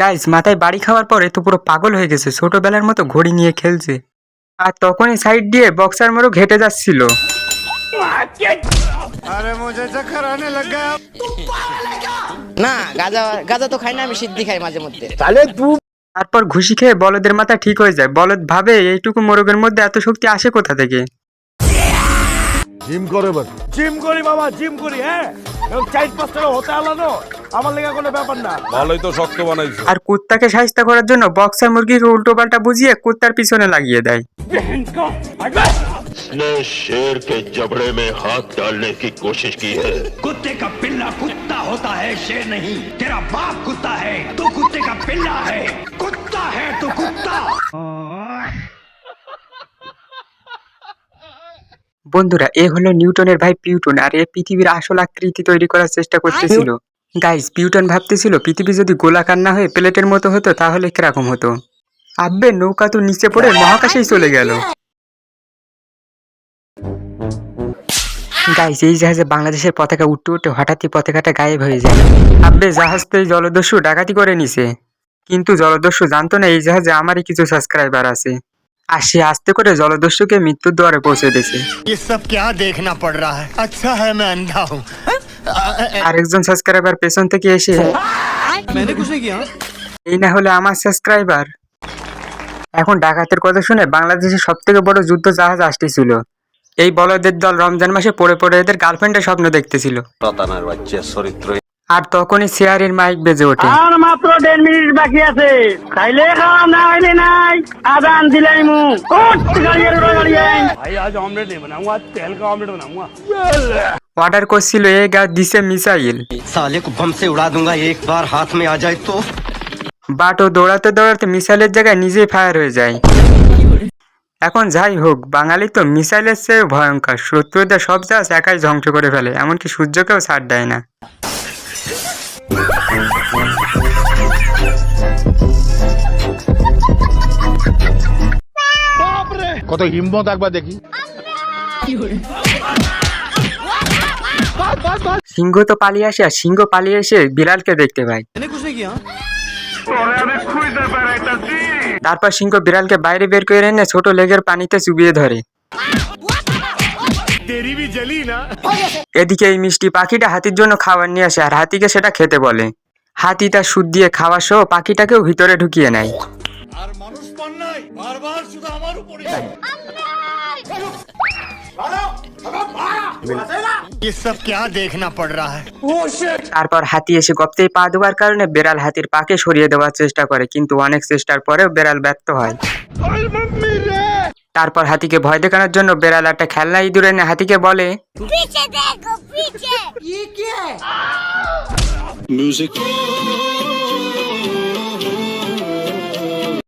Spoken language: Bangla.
গাইজ মাথায় বাড়ি খাওয়ার পরে তো পুরো পাগল হয়ে গেছে। ছোটবেলার মতো ঘড়ি নিয়ে খেলছে। আর তখনই সাইড দিয়ে বক্সার মোরগ হেঁটে যাচ্ছিল। না গাজা গাজা তো খাই না আমি সিদ্ধি খাই মাঝে মধ্যে। তারপর ঘুষি খেয়ে বলদের মাথা ঠিক হয়ে যায়। বলদ ভাবে এইটুকু মোরগের মধ্যে এত শক্তি আসে কোথা থেকে? জিম করে জিম করি বাবা জিম করি হ্যাঁ। চার পাঁচটা হতে আলাদা আমার লেগে কোনো ব্যাপার না ভালোই তো শক্ত বানাইছো আর কুত্তাকে সাহিত্য করার জন্য বক্সার মুরগিকে উল্টো পাল্টা বুঝিয়ে কুত্তার পিছনে লাগিয়ে দেয় ने शेर के जबड़े में हाथ डालने की कोशिश की है कुत्ते का पिल्ला कुत्ता होता है शेर नहीं तेरा बाप कुत्ता है तू कुत्ते का पिल्ला है कुत्ता है तू कुत्ता বন্ধুরা এ হলো নিউটনের ভাই পিউটন আর এ পৃথিবীর আসল আকৃতি তৈরি করার চেষ্টা করতেছিল গাইস পিউটন ভাবতেছিল পৃথিবী যদি গোলাকার না হয়ে প্লেটের মতো হতো তাহলে কিরকম হতো আব্বে নৌকা তো নিচে পড়ে মহাকাশেই চলে গেল গাইস এই জাহাজে বাংলাদেশের পতাকা উঠতে উঠতে হঠাৎই পতাকাটা গায়েব হয়ে যায় আব্বে জাহাজ তো এই জলদস্যু ডাকাতি করে নিছে কিন্তু জলদস্যু জানতো না এই জাহাজে আমারই কিছু সাবস্ক্রাইবার আছে আর সে আস্তে করে জলদস্যুকে মৃত্যুর দ্বারে পৌঁছে দিয়েছে ये सब क्या देखना पड़ रहा है अच्छा है मैं अंधा हूँ আরেকজন সাবস্ক্রাইবার পেছন থেকে এসে এই না হলে আমার সাবস্ক্রাইবার এখন ডাকাতের কথা শুনে বাংলাদেশের সব থেকে বড় যুদ্ধ জাহাজ আসতেছিল এই বলদের দল রমজান মাসে পড়ে পড়ে এদের গার্লফ্রেন্ডের স্বপ্ন দেখতেছিল আর তখনই শেয়ারের মাইক বেজে ওঠে আর মাত্র দেড় মিনিট বাকি আছে খাইলে খাওয়া না খাইলে নাই আদান দিলাই মু ভাই আজ অমলেট नहीं बनाऊंगा आज तेल का ऑमलेट बनाऊंगा অর্ডার করছিল এ গা দিছে মিসাইল साले को बम से उड़ा दूंगा एक बार हाथ में आ जाए तो বাট ও দৌড়াতে দৌড়াতে মিসাইলের জায়গায় নিজেই ফায়ার হয়ে যায় এখন যাই হোক বাঙালি তো মিসাইলের চেয়ে ভয়ঙ্কর শত্রুদের সব জাহাজ একাই ধ্বংস করে ফেলে এমনকি সূর্যকেও ছাড় দেয় না কত হিম্মত একবার দেখি সিংহ তো পালিয়ে আসে আর সিংহ পালিয়ে এসে বিড়ালকে দেখতে পায়। তারপর সিংহ বিড়ালকে বাইরে বের করে এনে ছোট লেগের পানিতে চুবিয়ে ধরে। এদিকে এই মিষ্টি পাখিটা হাতির জন্য খাবার নিয়ে আসে আর হাতিকে সেটা খেতে বলে। হাতি তার সুদ দিয়ে খাওয়া সহ পাখিটাকেও ভিতরে ঢুকিয়ে নেয়। ये सब क्या देखना पड़ रहा है তারপর হাতি এসে গপ্তেই পা দেওয়ার কারণে বেড়াল হাতির পাকে সরিয়ে দেওয়ার চেষ্টা করে কিন্তু অনেক চেষ্টার পরেও বেড়াল ব্যর্থ হয় তারপর হাতিকে ভয় দেখানোর জন্য বেড়াল একটা খেলনা ইঁদুর এনে হাতিকে বলে पीछे देखो पीछे ये क्या है